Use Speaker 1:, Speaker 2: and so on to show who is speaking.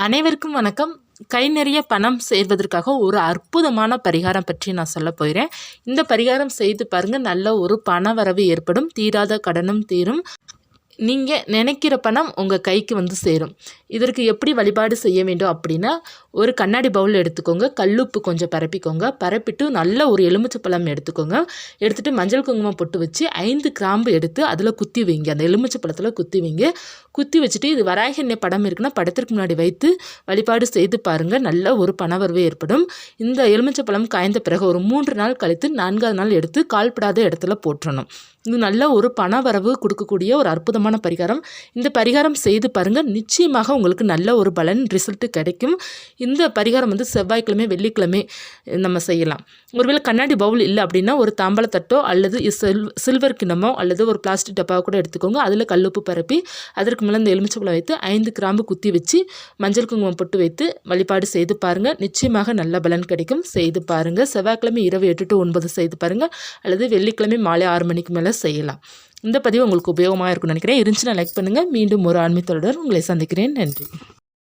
Speaker 1: அனைவருக்கும் வணக்கம். கை நிறைய பணம் சேர்வதற்காக ஒரு அற்புதமான பரிகாரம் பற்றி நான் சொல்ல போகிறேன். இந்த பரிகாரம் செய்து பாருங்கள் நல்ல ஒரு பண வரவு ஏற்படும். தீராத கடனும் தீரும். நீங்கள் நினைக்கிற பணம் உங்கள் கைக்கு வந்து சேரும். இதற்கு எப்படி வழிபாடு செய்ய வேண்டும் அப்படின்னா ஒரு கண்ணாடி பவுல் எடுத்துக்கோங்க கல்லுப்பு கொஞ்சம் பரப்பிக்கோங்க பரப்பிட்டு நல்ல ஒரு எலுமிச்சப்பழம் எடுத்துக்கோங்க. எடுத்துகிட்டு மஞ்சள் குங்குமம் பொட்டு வச்சு ஐந்து கிராம்பு எடுத்து அதில் குத்தி வைங்க. அந்த எலுமிச்சப்பழத்தில் குத்தி வைங்க. குத்தி வச்சுட்டு இது வராகி படம் இருக்குன்னா படத்திற்கு முன்னாடி வைத்து வழிபாடு செய்து பாருங்கள் நல்ல ஒரு பணவரவு ஏற்படும். இந்த எலுமிச்சப்பழம் காய்ந்த பிறகு ஒரு மூன்று நாள் கழித்து நான்காவது நாள் எடுத்து கால்படாத இடத்துல போட்டுறணும் இது நல்ல ஒரு பணவரவு கொடுக்கக்கூடிய ஒரு அற்புதமான பரிகாரம். இந்த பரிகாரம் செய்து பாருங்கள் நிச்சயமாக உங்களுக்கு நல்ல ஒரு பலன் ரிசல்ட்டு கிடைக்கும். இந்த பரிகாரம் வந்து செவ்வாய்க்கிழமை வெள்ளிக்கிழமை நம்ம செய்யலாம். ஒருவேளை கண்ணாடி பவுல் இல்லை அப்படின்னா ஒரு தாம்பலத்தட்டோ அல்லது சில் சில்வர் கிண்ணமோ அல்லது ஒரு பிளாஸ்டிக் டப்பாவை கூட எடுத்துக்கோங்க. அதில் கல்லுப்பு பரப்பி அதற்கு மேலே இந்த எலுமிச்சப்பழம் வைத்து ஐந்து கிராம்பு குத்தி வச்சு மஞ்சள் குங்குமம் பொட்டு வைத்து வழிபாடு செய்து பாருங்கள் நிச்சயமாக நல்ல பலன் கிடைக்கும். செய்து பாருங்கள் செவ்வாய்க்கிழமை இரவு எட்டு டு ஒன்பது செய்து பாருங்கள் அல்லது வெள்ளிக்கிழமை மாலை ஆறு மணிக்கு மேலே செய்யலாம். இந்த பதிவு உங்களுக்கு உபயோகமாக இருக்கும்னு நினைக்கிறேன். இருந்துச்சுன்னா லைக் பண்ணுங்கள் மீண்டும் ஒரு ஆன்மீகத்தோடு உங்களை சந்திக்கிறேன். நன்றி.